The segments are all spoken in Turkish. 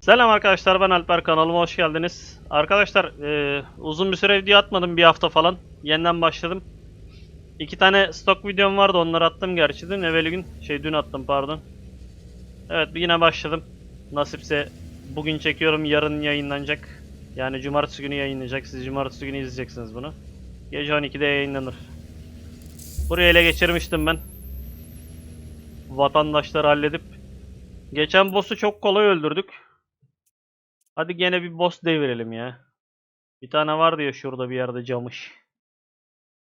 Selam arkadaşlar ben Alper kanalıma hoş geldiniz. Arkadaşlar e, uzun bir süre video atmadım bir hafta falan. Yeniden başladım. İki tane stok videom vardı onları attım gerçi dün evveli gün. Şey dün attım pardon. Evet yine başladım. Nasipse bugün çekiyorum yarın yayınlanacak. Yani cumartesi günü yayınlanacak. Siz cumartesi günü izleyeceksiniz bunu. Gece 12'de yayınlanır. Burayı ele geçirmiştim ben. Vatandaşları halledip. Geçen boss'u çok kolay öldürdük. Hadi gene bir boss devirelim ya. Bir tane vardı ya şurada bir yerde camış.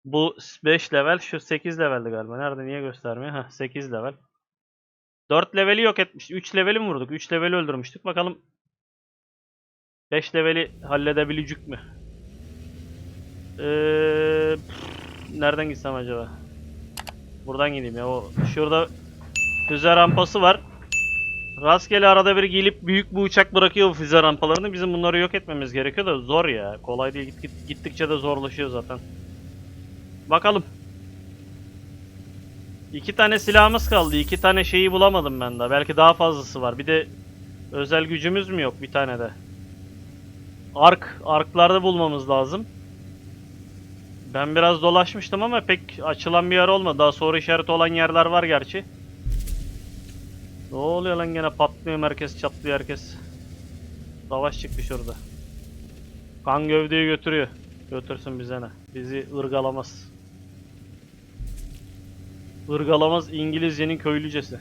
Bu 5 level, şu 8 leveldi galiba. Nerede niye göstermiyor? Heh 8 level. 4 leveli yok etmiş. 3 leveli mi vurduk? 3 leveli öldürmüştük. Bakalım 5 leveli halledebilecek mi? Ee, nereden gitsem acaba? Buradan gideyim ya. O şurada füze rampası var. Rastgele arada bir gelip büyük bir uçak bırakıyor füze rampalarını. Bizim bunları yok etmemiz gerekiyor da zor ya. Kolay değil. Git, git- gittikçe de zorlaşıyor zaten. Bakalım. İki tane silahımız kaldı. İki tane şeyi bulamadım ben daha. Belki daha fazlası var. Bir de özel gücümüz mü yok bir tane de? Ark. Arklarda bulmamız lazım. Ben biraz dolaşmıştım ama pek açılan bir yer olmadı. Daha soru işareti olan yerler var gerçi. Ne oluyor lan gene patlıyor merkez çatlıyor herkes. Savaş çıktı şurada. Kan gövdeyi götürüyor. Götürsün bize ne. Bizi ırgalamaz. Irgalamaz İngilizcenin köylücesi.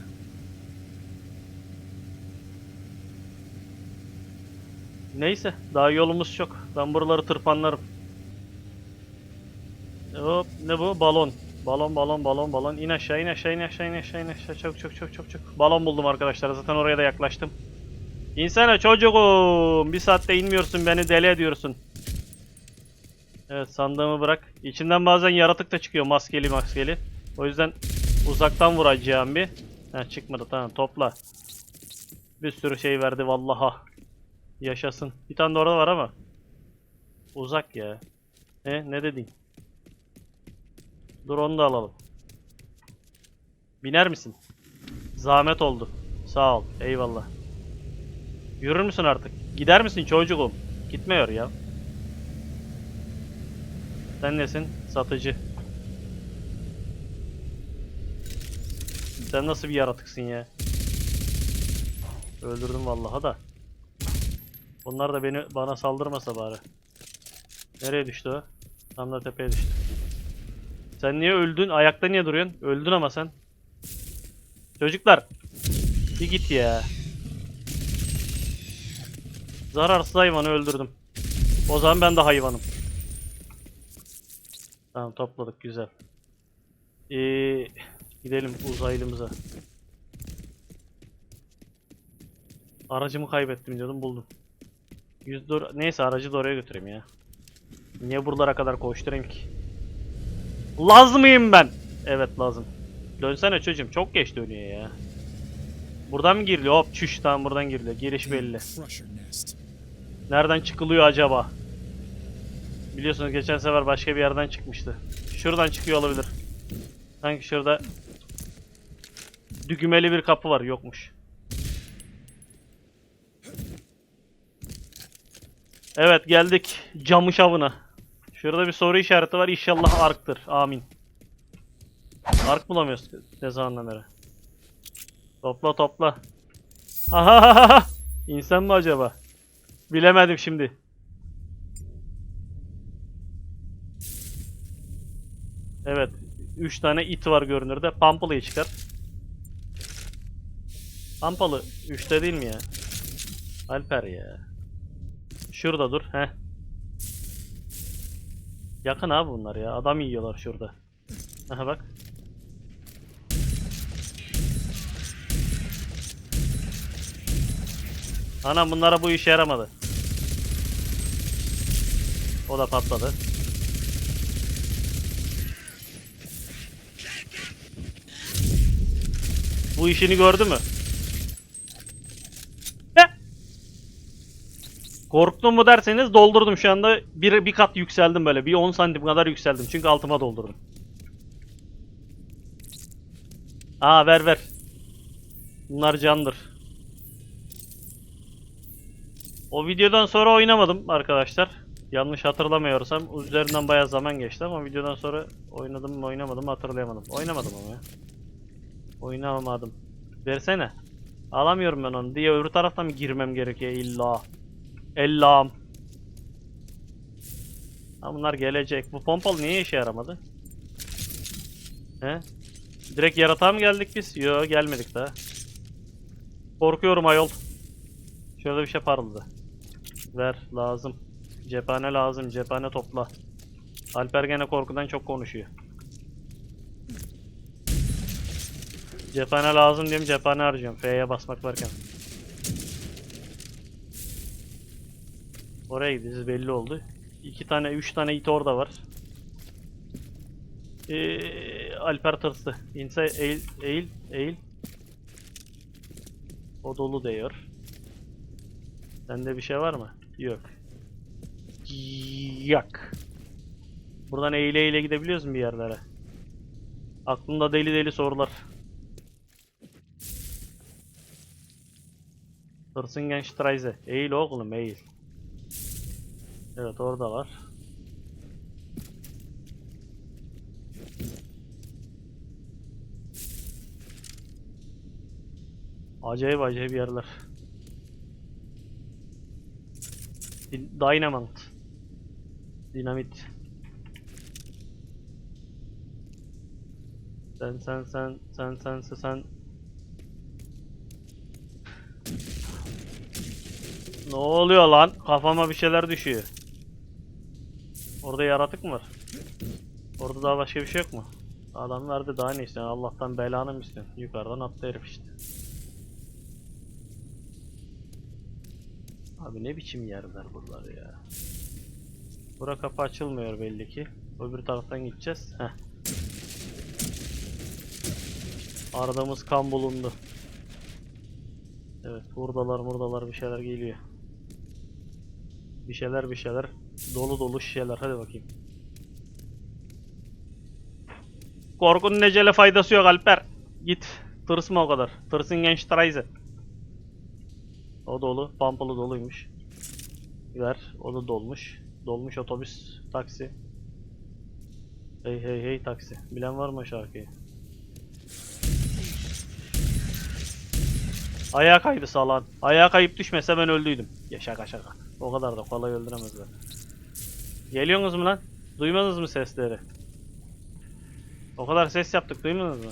Neyse daha yolumuz çok. Ben buraları tırpanlarım. Hop ne bu? Balon. Balon balon balon balon. İn aşağı in aşağı in aşağı in aşağı in aşağı. Çok çok çok çok çok. Balon buldum arkadaşlar. Zaten oraya da yaklaştım. İnsana çocuğum. Bir saatte inmiyorsun beni deli ediyorsun. Evet sandığımı bırak. İçinden bazen yaratık da çıkıyor maskeli maskeli. O yüzden uzaktan vuracağım bir. Ha çıkmadı tamam topla. Bir sürü şey verdi vallaha. Yaşasın. Bir tane de orada var ama. Uzak ya. Ne ne dedin? Dur onu da alalım. Biner misin? Zahmet oldu. Sağ ol. Eyvallah. Yürür müsün artık? Gider misin çocuğum? Gitmiyor ya. Sen nesin? Satıcı. Sen nasıl bir yaratıksın ya? Öldürdüm vallahi da. Bunlar da beni bana saldırmasa bari. Nereye düştü o? Tam da tepeye düştü. Sen niye öldün? Ayakta niye duruyorsun? Öldün ama sen. Çocuklar. Bir git ya. Zararsız hayvanı öldürdüm. O zaman ben de hayvanım. Tamam topladık güzel. Ee, gidelim uzaylımıza. Aracımı kaybettim diyordum buldum. 100 dolar neyse aracı da oraya götüreyim ya. Niye buralara kadar koşturayım ki? Laz mıyım ben? Evet lazım. Dönsene çocuğum çok geç dönüyor ya. Buradan mı giriliyor? Hop çüş tamam buradan giriliyor. Giriş belli. Nereden çıkılıyor acaba? Biliyorsunuz geçen sefer başka bir yerden çıkmıştı. Şuradan çıkıyor olabilir. Sanki şurada düğmeli bir kapı var. Yokmuş. Evet geldik camış avına. Şurada bir soru işareti var. İnşallah arktır. Amin. Ark bulamıyoruz ne beri. Topla topla. Aha! İnsan mı acaba? Bilemedim şimdi. Evet. 3 tane it var görünürde. Pampalı'yı çıkar. Pampalı 3'te değil mi ya? Alper ya. Şurada dur. Heh. Yakın abi bunlar ya. Adam yiyorlar şurada. Aha bak. Anam bunlara bu işe yaramadı. O da patladı. Bu işini gördü mü? Korktum mu derseniz doldurdum şu anda. Bir, bir kat yükseldim böyle. Bir 10 santim kadar yükseldim. Çünkü altıma doldurdum. Aa ver ver. Bunlar candır. O videodan sonra oynamadım arkadaşlar. Yanlış hatırlamıyorsam üzerinden bayağı zaman geçti ama videodan sonra oynadım mı oynamadım mı hatırlayamadım. Oynamadım ama ya. Oynamadım. Versene. Alamıyorum ben onu diye öbür taraftan girmem gerekiyor illa? Ellam. Ha bunlar gelecek. Bu pompalı niye işe yaramadı? He? Direkt yaratığa mı geldik biz? Yo gelmedik daha. Korkuyorum ayol. Şöyle bir şey parıldı. Ver lazım. Cephane lazım. Cephane topla. Alper gene korkudan çok konuşuyor. Cephane lazım diyorum cephane harcıyorum. F'ye basmak varken. Oraya gideceğiz belli oldu. İki tane, üç tane it orada var. Ee, Alper tırstı. İnse eğil, eğil, eğil. O dolu diyor. Sende bir şey var mı? Yok. Yak. Buradan eğile eğile gidebiliyoruz mu bir yerlere? Aklımda deli deli sorular. Hırsingen Streise. Eğil oğlum eğil. Evet orada var. Acayip acayip yerler. Dynamite. Dinamit. Sen sen sen sen sen sen sen Ne oluyor lan? Kafama bir şeyler düşüyor. Orada yaratık mı var? Orada daha başka bir şey yok mu? Adam verdi daha ne istiyorsun? Allah'tan belanı mı istiyorsun? Yukarıdan attı herif işte. Abi ne biçim yerler buralar ya. Bura kapı açılmıyor belli ki. Öbür taraftan gideceğiz. Heh. Aradığımız kan bulundu. Evet buradalar buradalar bir şeyler geliyor. Bir şeyler bir şeyler. Dolu dolu şişeler hadi bakayım. Korkunun necele faydası yok Alper. Git. Tırsma o kadar. Tırsın genç Streise. O dolu. Pampalı doluymuş. Ver. O da dolmuş. Dolmuş otobüs. Taksi. Hey hey hey taksi. Bilen var mı şarkıyı? Ayağa kaydı salan. Ayağa kayıp düşmese ben öldüydüm. Ya şaka şaka. O kadar da kolay öldüremezler. Geliyorsunuz mu lan? Duymadınız mı sesleri? O kadar ses yaptık duymadınız mı?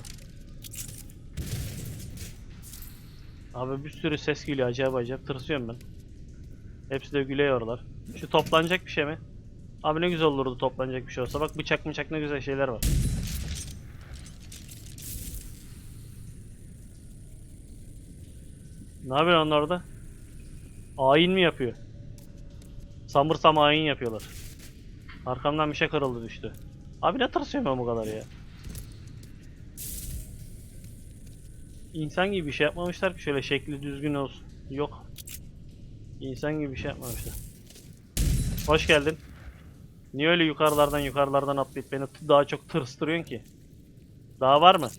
Abi bir sürü ses geliyor acayip acayip tırsıyorum ben. Hepsi de gülüyorlar. Şu toplanacak bir şey mi? Abi ne güzel olurdu toplanacak bir şey olsa. Bak bıçak bıçak ne güzel şeyler var. Ne yapıyor onlar orada? Ayin mi yapıyor? Samırsam ayin yapıyorlar. Arkamdan bir şey kırıldı düştü. Abi ne tırsıyorum ben bu kadar ya? İnsan gibi bir şey yapmamışlar ki şöyle şekli düzgün olsun. Yok. İnsan gibi bir şey yapmamışlar. Hoş geldin. Niye öyle yukarılardan yukarılardan atlayıp beni daha çok tırstırıyorsun ki? Daha var mı?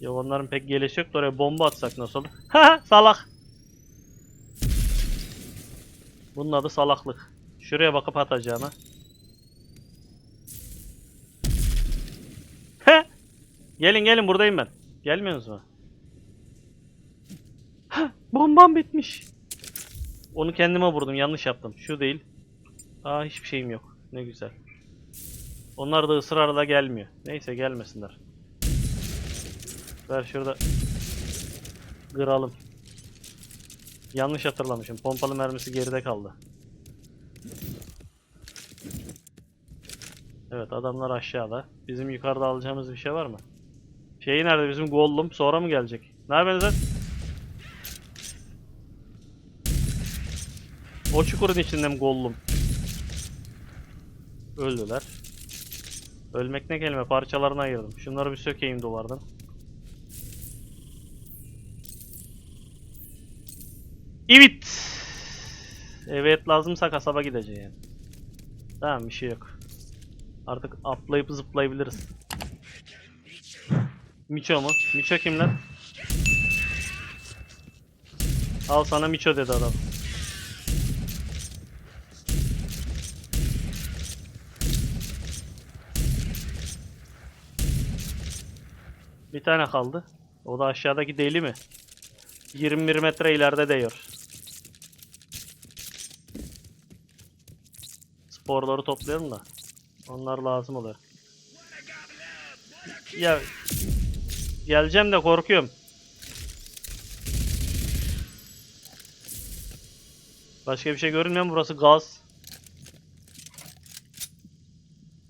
Ya onların pek gelişi yok da oraya bomba atsak nasıl olur? Ha salak. Bunun adı salaklık. Şuraya bakıp atacağım ha. He. Gelin gelin buradayım ben. Gelmiyorsunuz mu? Hah, bombam bitmiş. Onu kendime vurdum yanlış yaptım. Şu değil. Aa hiçbir şeyim yok. Ne güzel. Onlar da ısrarla gelmiyor. Neyse gelmesinler. Ver şurada. Kıralım. Yanlış hatırlamışım. Pompalı mermisi geride kaldı. Evet adamlar aşağıda. Bizim yukarıda alacağımız bir şey var mı? Şeyi nerede bizim Gollum? Sonra mı gelecek? Ne yapıyorsunuz? O çukurun içinde mi Gollum? Öldüler. Ölmek ne kelime? Parçalarına ayırdım. Şunları bir sökeyim duvardan. Evet. Evet lazımsa kasaba gideceğim. Tamam bir şey yok. Artık atlayıp zıplayabiliriz. Miço mu? Miço kim lan? Al sana Miço dedi adam. Bir tane kaldı. O da aşağıdaki deli mi? 21 metre ileride değiyor. Sporları toplayalım da. Onlar lazım oluyor. Ya geleceğim de korkuyorum. Başka bir şey görünmüyor mu? Burası gaz.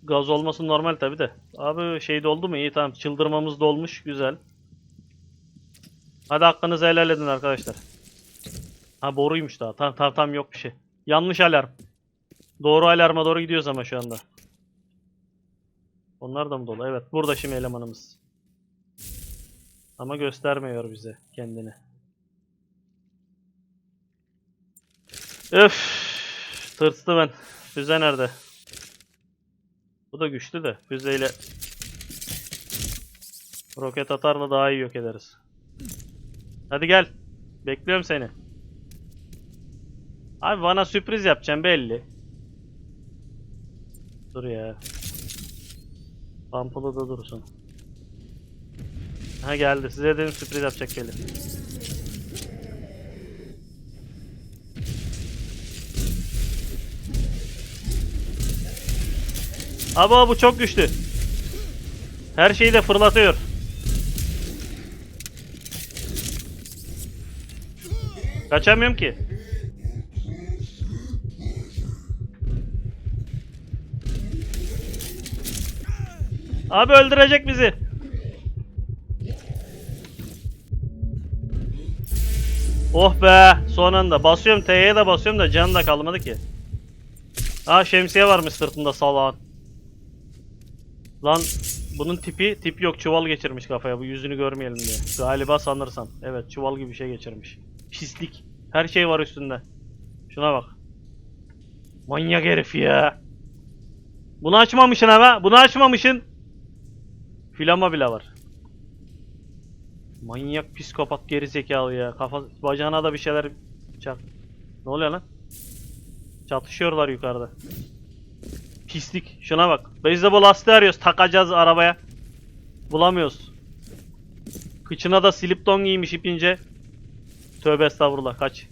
Gaz olması normal tabi de. Abi şey doldu mu? İyi tamam. Çıldırmamız dolmuş. Güzel. Hadi hakkınızı helal edin arkadaşlar. Ha boruymuş daha. Tamam tamam tamam yok bir şey. Yanlış alarm. Doğru alarma doğru gidiyoruz ama şu anda. Onlar da mı dolu? Evet. Burada şimdi elemanımız. Ama göstermiyor bize kendini. Öf. Tırstı ben. Füze nerede? Bu da güçlü de. Füzeyle roket atarla daha iyi yok ederiz. Hadi gel. Bekliyorum seni. Abi bana sürpriz yapacağım belli. Dur ya. Pampulu da dursun. Ha geldi. Size dedim sürpriz yapacak belli. Aba bu çok güçlü. Her şeyi de fırlatıyor. Kaçamıyorum ki. Abi öldürecek bizi. Oh be son anda basıyorum T'ye de basıyorum da can da kalmadı ki. Aa şemsiye varmış sırtında salağın. Lan bunun tipi tip yok çuval geçirmiş kafaya bu yüzünü görmeyelim diye. Galiba sanırsam. Evet çuval gibi bir şey geçirmiş. Pislik. Her şey var üstünde. Şuna bak. Manyak herif ya. Bunu açmamışsın ama. Bunu açmamışsın. Filama bile var. Manyak psikopat geri zekalı ya. Kafa bacağına da bir şeyler çak. Ne oluyor lan? Çatışıyorlar yukarıda. Pislik. Şuna bak. Beyzbol lastiği arıyoruz. Takacağız arabaya. Bulamıyoruz. Kıçına da slip don giymiş ipince. Tövbe estağfurullah kaç.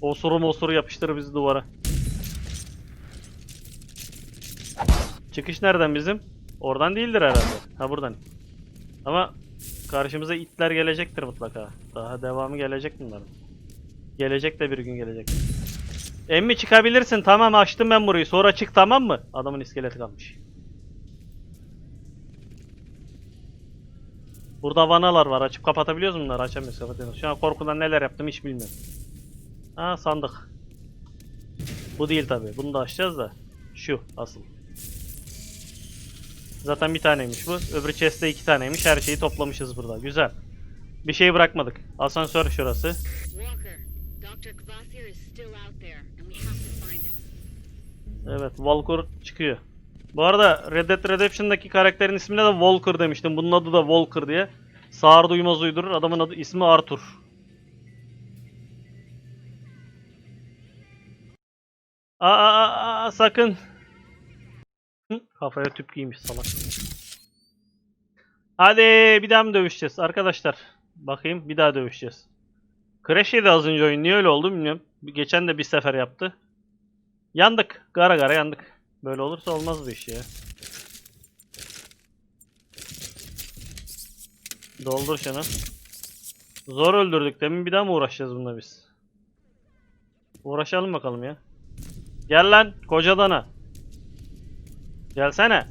Osuru mosuru yapıştır bizi duvara. Çıkış nereden bizim? Oradan değildir herhalde. Ha buradan. Ama karşımıza itler gelecektir mutlaka. Daha devamı gelecek bunların. Gelecek de bir gün gelecek. Emmi çıkabilirsin tamam açtım ben burayı sonra çık tamam mı? Adamın iskeleti kalmış. Burada vanalar var açıp kapatabiliyoruz bunları açamıyoruz kapatıyoruz. Şu an korkudan neler yaptım hiç bilmiyorum. Ha sandık. Bu değil tabi bunu da açacağız da. Şu asıl. Zaten bir taneymiş bu. Öbür chest'te iki taneymiş. Her şeyi toplamışız burada. Güzel. Bir şey bırakmadık. Asansör şurası. Evet, Walker çıkıyor. Bu arada Red Dead Redemption'daki karakterin ismine de Walker demiştim. Bunun adı da Walker diye. Sağır duymaz uydurur. Adamın adı ismi Arthur. Aa, aa, aa, sakın. Kafaya tüp giymiş salak. Hadi bir daha mı dövüşeceğiz arkadaşlar? Bakayım bir daha dövüşeceğiz. Crash yedi az önce oyun. Niye öyle oldu bilmiyorum. Geçen de bir sefer yaptı. Yandık. Gara gara yandık. Böyle olursa olmaz bu iş ya. Doldur şunu. Zor öldürdük. Demin bir daha mı uğraşacağız bununla biz? Uğraşalım bakalım ya. Gel lan koca dana. Gelsene.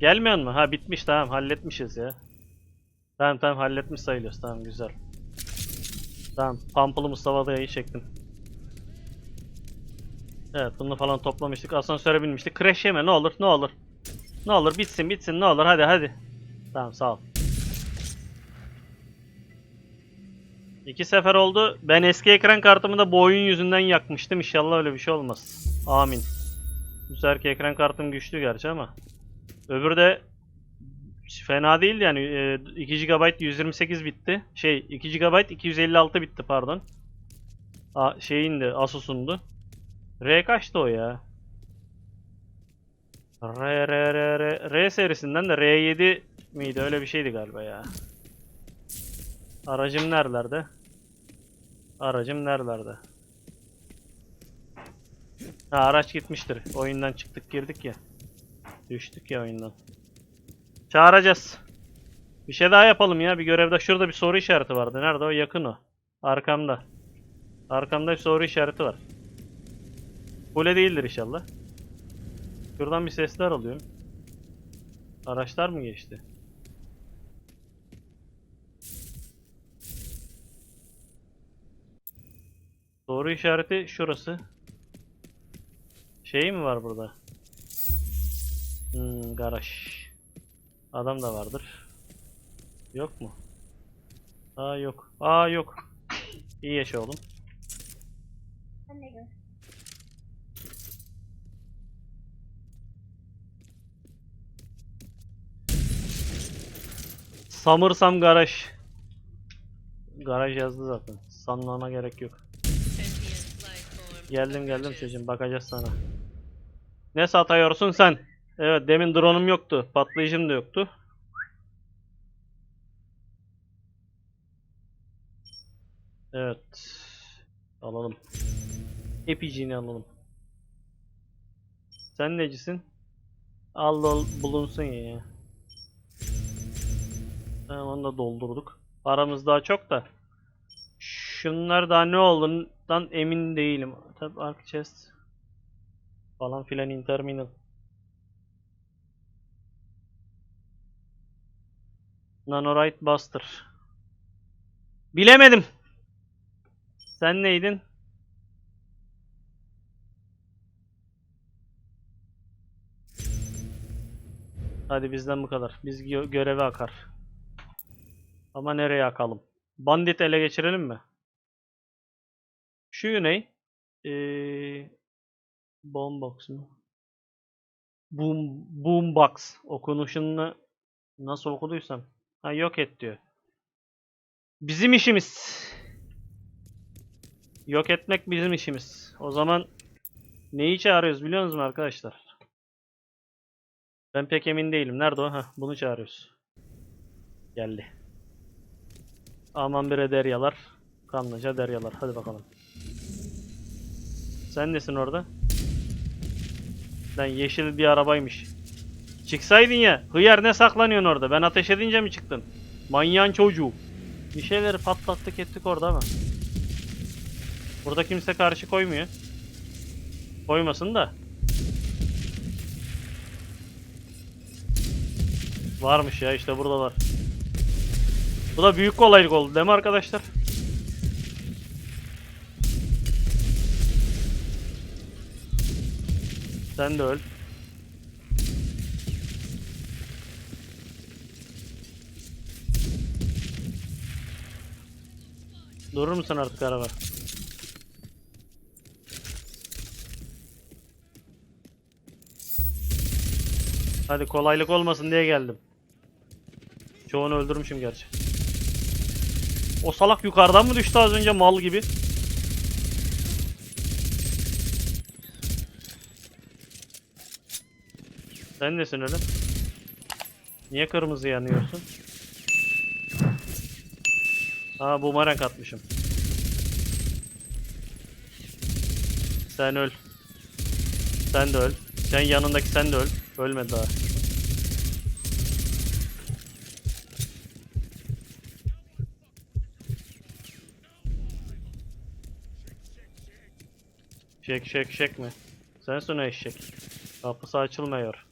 Gelmiyor mu? Ha bitmiş tamam halletmişiz ya. Tamam tamam halletmiş sayılıyoruz tamam güzel. Tamam Pampulu Mustafa Dayı'yı çektim. Evet bunu falan toplamıştık. Asansöre binmiştik. Crash yeme ne olur ne olur. Ne olur bitsin bitsin ne olur hadi hadi. Tamam sağ ol. İki sefer oldu. Ben eski ekran kartımı da bu oyun yüzünden yakmıştım. İnşallah öyle bir şey olmaz. Amin. Bu seferki ekran kartım güçlü gerçi ama. Öbürü de fena değildi yani. Ee, 2 GB 128 bitti. Şey 2 GB 256 bitti pardon. A, şeyindi Asus'undu. R kaçtı o ya? R R R R R serisinden de R7 miydi? Öyle bir şeydi galiba ya. Aracım nerelerde? Aracım nerelerde? Ha araç gitmiştir. Oyundan çıktık girdik ya. Düştük ya oyundan. Çağıracağız. Bir şey daha yapalım ya. Bir görevde şurada bir soru işareti vardı. Nerede o? Yakın o. Arkamda. Arkamda bir soru işareti var. Kule değildir inşallah. Şuradan bir sesler alıyor. Araçlar mı geçti? Soru işareti şurası. Şey mi var burada? Hmm, garaj. Adam da vardır. Yok mu? Aa yok. Aa yok. İyi yaşa oğlum. Sanırsam garaj. Garaj yazdı zaten. Sanmama gerek yok. Geldim geldim çocuğum bakacağız sana. Ne satıyorsun sen? Evet demin drone'um yoktu. Patlayıcım da yoktu. Evet. Alalım. Epicini alalım. Sen necisin? Al al bulunsun ya. Tamam onu da doldurduk. Paramız daha çok da. Şunlar daha ne olduğundan emin değilim. Tabi arc chest falan filan interminal. Nanorite Buster. Bilemedim. Sen neydin? Hadi bizden bu kadar. Biz gö- göreve akar. Ama nereye akalım? Bandit ele geçirelim mi? Şu ne? Ee, Boombox mu? Boom, boombox. Okunuşunu nasıl okuduysam. Ha yok et diyor. Bizim işimiz. Yok etmek bizim işimiz. O zaman neyi çağırıyoruz biliyor musunuz arkadaşlar? Ben pek emin değilim. Nerede o? Heh, bunu çağırıyoruz. Geldi. Aman bire deryalar. Kanlıca deryalar. Hadi bakalım. Sen nesin orada? Lan yeşil bir arabaymış. Çıksaydın ya. Hıyar ne saklanıyorsun orada? Ben ateş edince mi çıktın? Manyağın çocuğu. Bir şeyleri patlattık ettik orada ama. Burada kimse karşı koymuyor. Koymasın da. Varmış ya işte buradalar. Bu da büyük kolaylık oldu değil mi arkadaşlar? Sen de öl. Durur musun artık araba? Hadi kolaylık olmasın diye geldim. Çoğunu öldürmüşüm gerçi. O salak yukarıdan mı düştü az önce mal gibi? Sen nesin öyle? Niye kırmızı yanıyorsun? Aa bumerang atmışım. Sen öl. Sen de öl. Sen yanındaki sen de öl. Ölmedi daha. Şek şek şek mi? Sensin o eşek. Kapısı açılmıyor.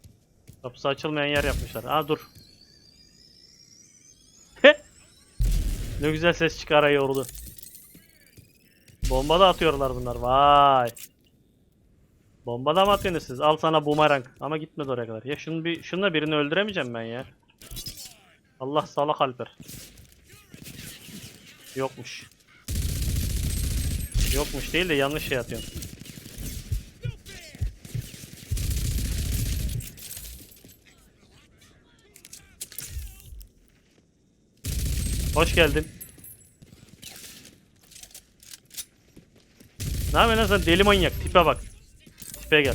Kapısı açılmayan yer yapmışlar. Aa dur. ne güzel ses çıkarıyordu. Bomba da atıyorlar bunlar. Vay. Bomba da mı atıyorsunuz siz? Al sana bumerang. Ama gitmedi oraya kadar. Ya şunu bir şunla birini öldüremeyeceğim ben ya. Allah salak Alper. Yokmuş. Yokmuş değil de yanlış şey atıyorum. Hoş geldin. Ne yapıyorsun sen deli manyak? Tipe bak. Tipe gel.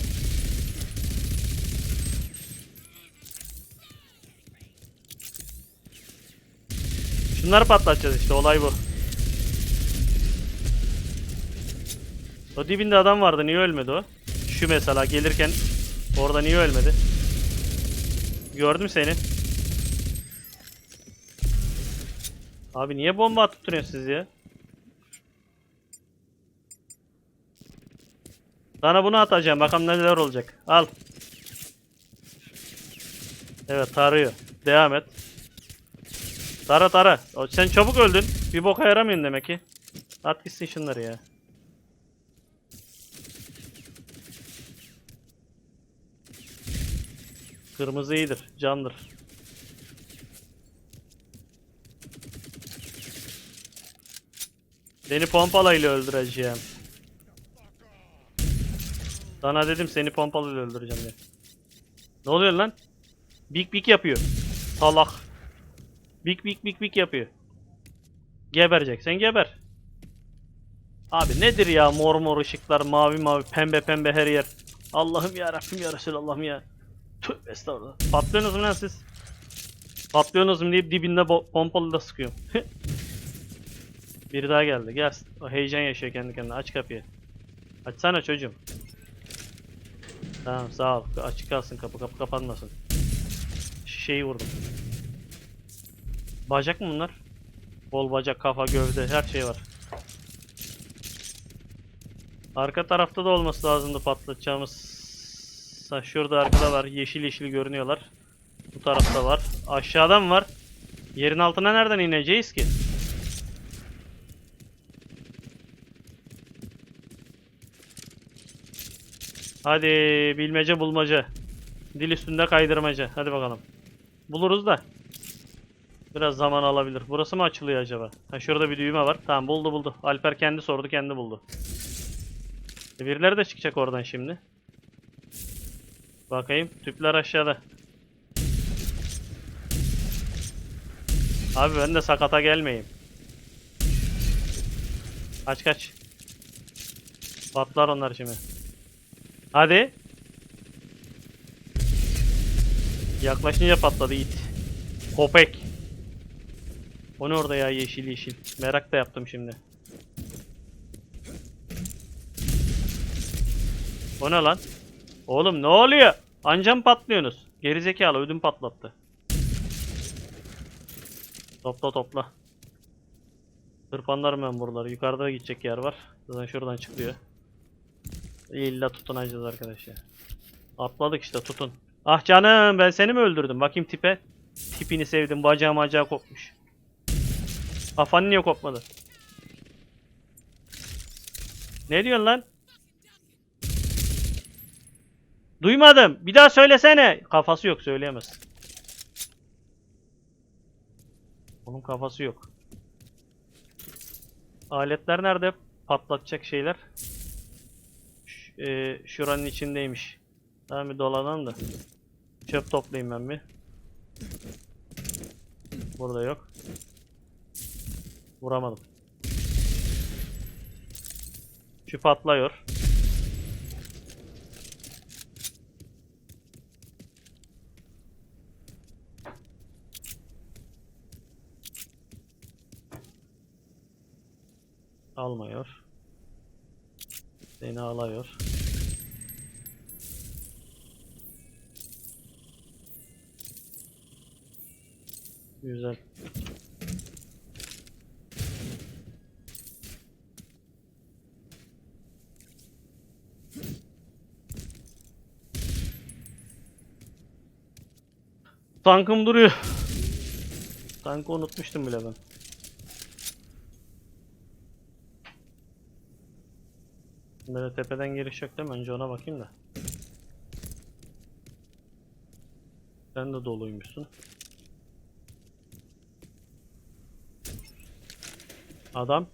Şunları patlatacağız işte olay bu. O dibinde adam vardı niye ölmedi o? Şu mesela gelirken orada niye ölmedi? Gördüm seni. Abi niye bomba atıp duruyorsunuz siz ya? Sana bunu atacağım. Bakalım neler olacak. Al. Evet tarıyor. Devam et. Tara tara. Sen çabuk öldün. Bir boka yaramıyorsun demek ki. At gitsin şunları ya. Kırmızı iyidir. Candır. Seni pompalayla öldüreceğim. Sana dedim seni pompalayla öldüreceğim diye. Ne oluyor lan? Big big yapıyor. Salak. Big big big big yapıyor. Geberecek. Sen geber. Abi nedir ya mor mor ışıklar, mavi mavi, pembe pembe her yer. Allah'ım ya Rabbim ya Resulallah'ım ya. Tövbe estağfurullah. Patlıyorsunuz mu lan siz? Patlıyorsunuz mu deyip dibinde pompalı da sıkıyorum. Biri daha geldi. Gel. O heyecan yaşıyor kendi kendine. Aç kapıyı. Açsana çocuğum. Tamam sağ ol. Açık kalsın kapı kapı kapanmasın. Şişeyi vurdum. Bacak mı bunlar? Bol bacak, kafa, gövde her şey var. Arka tarafta da olması lazımdı patlatacağımız. Ha, şurada arkada var. Yeşil yeşil görünüyorlar. Bu tarafta var. Aşağıda mı var? Yerin altına nereden ineceğiz ki? Hadi bilmece bulmaca. Dil üstünde kaydırmaca. Hadi bakalım. Buluruz da. Biraz zaman alabilir. Burası mı açılıyor acaba? Ha şurada bir düğme var. Tamam buldu buldu. Alper kendi sordu kendi buldu. E, birileri de çıkacak oradan şimdi. Bakayım. Tüpler aşağıda. Abi ben de sakata gelmeyeyim. Kaç kaç. Patlar onlar şimdi. Hadi. Yaklaşınca patladı it. Kopek. O ne orada ya yeşil yeşil. Merak da yaptım şimdi. O ne lan? Oğlum ne oluyor? Anca mı patlıyorsunuz? Gerizekalı ödüm patlattı. Topla topla. Tırpanlarım ben buraları. Yukarıda gidecek yer var. Zaten şuradan çıkıyor. İlla tutunacağız arkadaşlar. Atladık işte tutun. Ah canım ben seni mi öldürdüm? Bakayım tipe. Tipini sevdim. Bacağı macağı kopmuş. Kafan niye kopmadı? Ne diyorsun lan? Duymadım. Bir daha söylesene. Kafası yok söyleyemez. Onun kafası yok. Aletler nerede? Patlatacak şeyler. E, şuranın içindeymiş. Tamam bir dolanalım da. Çöp toplayayım ben bir. Burada yok. Vuramadım. Şu patlıyor. Almıyor. Seni alıyor. Güzel. Tankım duruyor. Tankı unutmuştum bile ben. Böyle tepeden giriş yok değil mi? Önce ona bakayım da. Sen de doluymuşsun. Adam.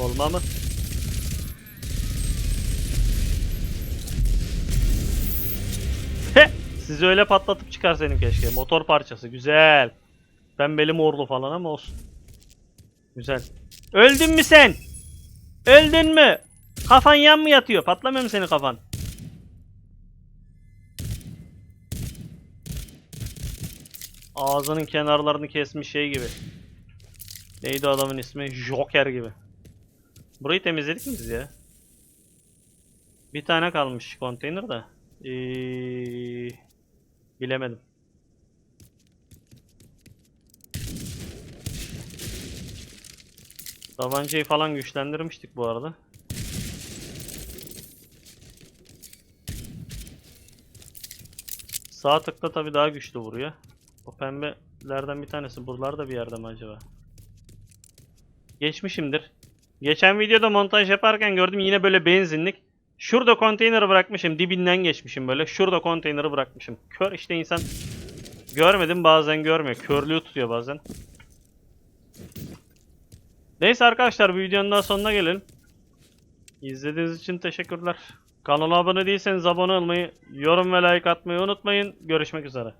Olma mı? Sizi öyle patlatıp çıkar senin keşke. Motor parçası. Güzel. Pembeli morlu falan ama olsun. Güzel. Öldün mü sen? Öldün mü? Kafan yan mı yatıyor? Patlamıyor mu senin kafan? ağzının kenarlarını kesmiş şey gibi. Neydi adamın ismi? Joker gibi. Burayı temizledik mi biz ya? Bir tane kalmış konteyner da. Ee, bilemedim. Tabancayı falan güçlendirmiştik bu arada. Sağ tıkla tabii daha güçlü vuruyor. O pembelerden bir tanesi buralarda bir yerde mi acaba? Geçmişimdir. Geçen videoda montaj yaparken gördüm yine böyle benzinlik. Şurada konteyneri bırakmışım. Dibinden geçmişim böyle. Şurada konteyneri bırakmışım. Kör işte insan görmedim bazen görmüyor. Körlüğü tutuyor bazen. Neyse arkadaşlar bu videonun daha sonuna gelelim. İzlediğiniz için teşekkürler. Kanala abone değilseniz abone olmayı, yorum ve like atmayı unutmayın. Görüşmek üzere.